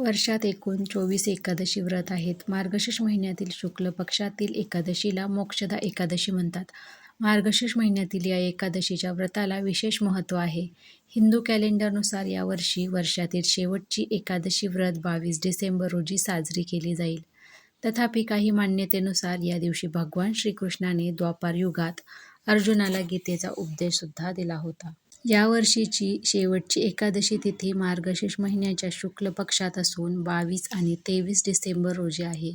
वर्षात एकूण चोवीस एकादशी व्रत आहेत. मार्गशीर्ष महिन्यातील शुक्ल पक्षातील एकादशीला मोक्षदा एकादशी म्हणतात. मार्गशीर्ष महिन्यातील या एकादशीच्या व्रताला विशेष महत्त्व आहे. हिंदू कॅलेंडरनुसार यावर्षी वर्षातील शेवटची एकादशी व्रत बावीस डिसेंबर रोजी साजरी केली जाईल. तथापि काही मान्यतेनुसार या दिवशी भगवान श्रीकृष्णाने द्वापार युगात अर्जुनाला गीतेचा उपदेशसुद्धा दिला होता. यावर्षीची शेवटची एकादशी तिथी मार्गशीर्ष महिन्याच्या शुक्ल पक्षात असून बावीस आणि तेवीस डिसेंबर रोजी आहे.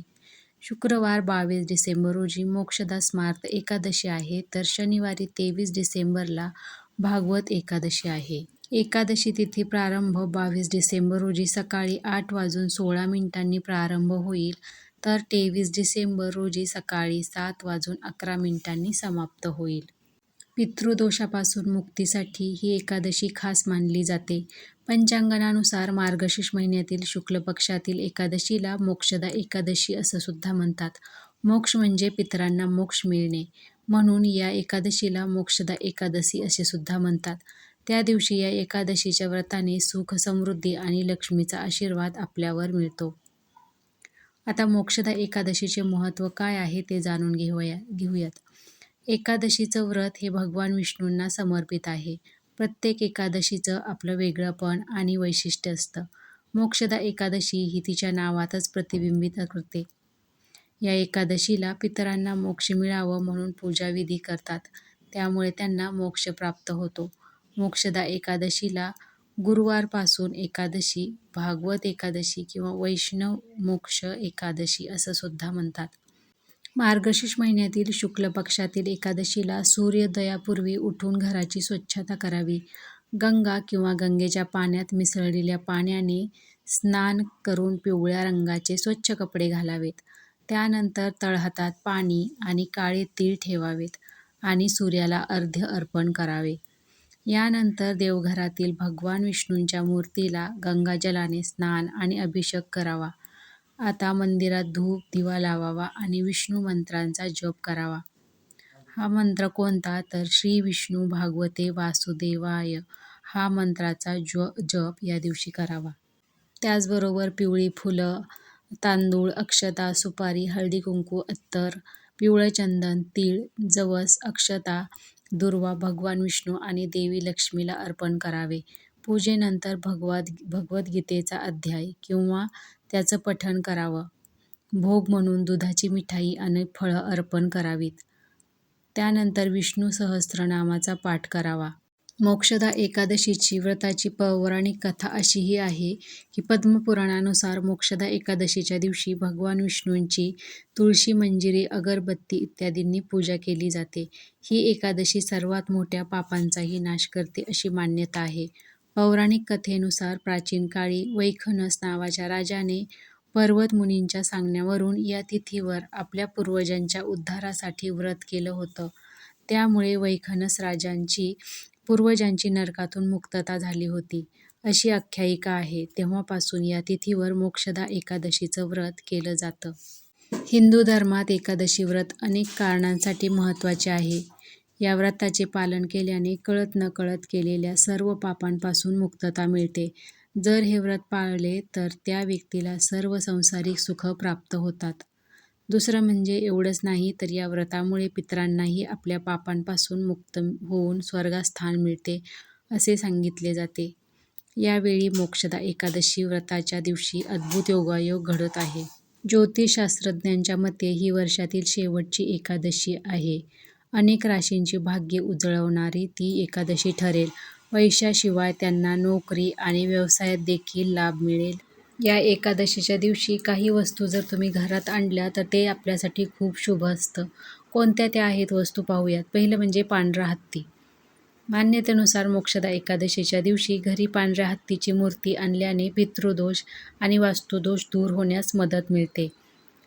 शुक्रवार बावीस डिसेंबर रोजी मोक्षदा स्मार्त एकादशी आहे तर शनिवारी तेवीस डिसेंबरला भागवत एकादशी आहे. एकादशी तिथी प्रारंभ बावीस डिसेंबर रोजी सकाळी आठ वाजून सोळा मिनिटांनी प्रारंभ होईल तर तेवीस डिसेंबर रोजी सकाळी सात वाजून अकरा मिनिटांनी समाप्त होईल. पितृदोषापासून मुक्तीसाठी ही एकादशी खास मानली जाते. पंचांगणानुसार मार्गशीर्ष महिन्यातील शुक्ल पक्षातील एकादशीला मोक्षदा एकादशी असं सुद्धा म्हणतात. मोक्ष म्हणजे पितरांना मोक्ष मिळणे, म्हणून या एकादशीला मोक्षदा एकादशी असे सुद्धा म्हणतात. त्या दिवशी या एकादशीच्या व्रताने सुख, समृद्धी आणि लक्ष्मीचा आशीर्वाद आपल्यावर मिळतो. आता मोक्षदा एकादशीचे महत्त्व काय आहे ते जाणून घेऊया घेऊयात. एकादशीचं व्रत हे भगवान विष्णूंना समर्पित आहे. प्रत्येक एकादशीचं आपलं वेगळंपण आणि वैशिष्ट्य असतं. मोक्षदा एकादशी ही तिच्या नावातच प्रतिबिंबित करते. या एकादशीला पितरांना मोक्ष मिळावं म्हणून पूजाविधी करतात, त्यामुळे त्यांना मोक्ष प्राप्त होतो. मोक्षदा एकादशीला गुरुवारपासून एकादशी, भागवत एकादशी किंवा वैष्णव मोक्ष एकादशी असं सुद्धा म्हणतात. मार्गशीर्ष महिन्यातील शुक्ल पक्षातील एकादशीला सूर्योदयापूर्वी उठून घराची स्वच्छता करावी. गंगा किंवा गंगेच्या पाण्यात मिसळलेल्या पाण्याने स्नान करून पिवळ्या रंगाचे स्वच्छ कपडे घालावेत. त्यानंतर तळहातात पाणी आणि काळे तीळ ठेवावेत आणि सूर्याला अर्ध्य अर्पण करावे. यानंतर देवघरातील भगवान विष्णूंच्या मूर्तीला गंगाजलाने स्नान आणि अभिषेक करावा. आता मंदिरात धूप, दिवा लावावा आणि विष्णू मंत्रांचा जप करावा. हा मंत्र कोणता तर श्री विष्णू भागवते वासुदेवाय हा मंत्राचा ज जप या दिवशी करावा. त्याचबरोबर पिवळी फुलं, तांदूळ, अक्षता, सुपारी, हळदी-कुंकू, अत्तर, पिवळं चंदन, तीळ, जवस, अक्षता, दुर्वा भगवान विष्णू आणि देवी लक्ष्मीला अर्पण करावे. पूजेनंतर भगवद्गीतेचा अध्याय किंवा त्याचं पठण करावं. भोग म्हणून दुधाची मिठाई आणि फळं अर्पण करावीत. त्यानंतर विष्णू सहस्रनामाचा पाठ करावा. मोक्षदा एकादशीची व्रताची पौराणिक कथा अशीही आहे की पद्मपुराणानुसार मोक्षदा एकादशीच्या दिवशी भगवान विष्णूंची तुळशी, मंजिरी, अगरबत्ती इत्यादींनी पूजा केली जाते. ही एकादशी सर्वात मोठ्या पापांचाही नाश करते अशी मान्यता आहे. पौराणिक कथेनुसार प्राचीन काळी वैखनस नावाच्या राजाने पर्वत मुनींच्या सांगण्यावरून या तिथीवर आपल्या पूर्वजांच्या उद्धारासाठी व्रत केलं होतं. त्यामुळे वैखनस राजांची पूर्वजांची नरकातून मुक्तता झाली होती, अशी आख्यायिका आहे. तेव्हापासून या तिथीवर मोक्षदा एकादशीचं व्रत केलं जातं. हिंदू धर्मात एकादशी व्रत अनेक कारणांसाठी महत्त्वाचे आहे. या व्रताचे पालन केल्याने कळत-नकळत केलेल्या सर्व पापांपासून मुक्तता मिळते. जर हे व्रत पाळले तर त्या व्यक्तीला सर्व संसारिक सुख प्राप्त होतात. दुसरं म्हणजे एवढंच नाही तर या व्रतामुळे पितरांनाही आपल्या पापांपासून मुक्त होऊन स्वर्गात स्थान मिळते, असे सांगितले जाते. यावेळी मोक्षदा एकादशी व्रताच्या दिवशी अद्भुत योगायोग घडत आहे. ज्योतिषशास्त्रज्ञांच्या मते ही वर्षातील शेवटची एकादशी आहे. अनेक राशींची भाग्ये उजळवणारी ती एकादशी ठरेल. पैशाशिवाय त्यांना नोकरी आणि व्यवसायात देखील लाभ मिळेल. या एकादशीच्या दिवशी काही वस्तू जर तुम्ही घरात आणल्या तर ते आपल्यासाठी खूप शुभ असतं. कोणत्या त्या आहेत वस्तू पाहूयात. पहिलं म्हणजे पांढरा हत्ती. मान्यतेनुसार मोक्षदा एकादशीच्या दिवशी घरी पांढऱ्या हत्तीची मूर्ती आणल्याने पितृदोष आणि वास्तुदोष दूर होण्यास मदत मिळते.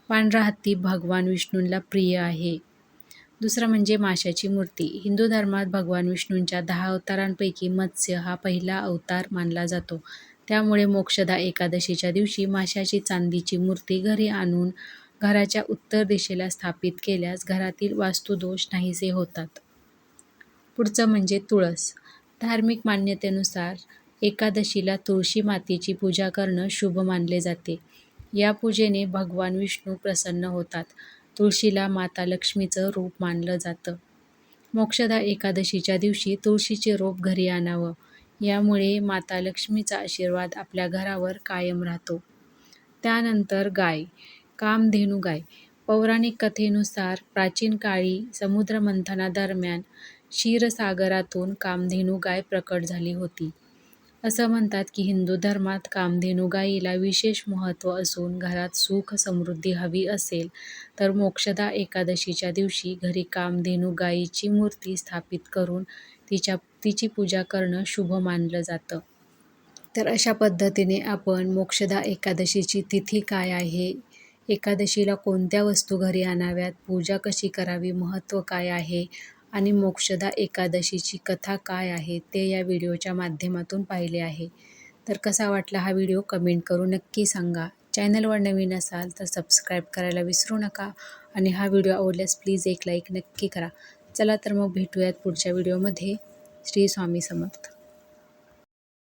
पांढरा हत्ती भगवान विष्णूंना प्रिय आहे. दुसरं म्हणजे माशाची मूर्ती. हिंदू धर्मात भगवान विष्णूंच्या दहा अवतारांपैकी मत्स्य हा पहिला अवतार मानला जातो. त्यामुळे मोक्षदा एकादशीच्या दिवशी माशाची चांदीची मूर्ती घरी आणून घराच्या उत्तर दिशेला स्थापित केल्यास घरातील वास्तुदोष नाहीसे होतात. पुढचं म्हणजे तुळस. धार्मिक मान्यतेनुसार एकादशीला तुळशी मातेची पूजा करणं शुभ मानले जाते. या पूजेने भगवान विष्णू प्रसन्न होतात. तुळशीला माता लक्ष्मीचं रूप मानलं जातं. मोक्षदा एकादशीच्या दिवशी तुळशीचे रोप घरी आणावं. यामुळे माता लक्ष्मीचा आशीर्वाद आपल्या घरावर कायम राहतो. त्यानंतर गाय, कामधेनू गाय. पौराणिक कथेनुसार प्राचीन काळी समुद्रमंथनादरम्यान क्षीरसागरातून कामधेनू गाय प्रकट झाली होती. असं म्हणतात की हिंदू धर्मात कामधेनू गायीला विशेष महत्त्व असून घरात सुख समृद्धी हवी असेल तर मोक्षदा एकादशीच्या दिवशी घरी कामधेनू गायीची मूर्ती स्थापित करून तिच्या तिची पूजा करणं शुभ मानलं जातं. तर अशा पद्धतीने आपण मोक्षदा एकादशीची तिथी काय आहे, एकादशीला कोणत्या वस्तू घरी आणाव्यात, पूजा कशी करावी, महत्त्व काय आहे? आणि मोक्षदा एकादशीची कथा काय आहे ते या व्हिडिओच्या माध्यमातून पाहिले आहे. तर कसा वाटला हा व्हिडिओ कमेंट करून नक्की सांगा. चॅनलवर नवीन असाल तर सबस्क्राईब करायला विसरू नका आणि हा व्हिडिओ आवडल्यास प्लीज एक लाईक नक्की करा. चला तर मग भेटूयात पुढच्या व्हिडिओमध्ये. श्री स्वामी समर्थ.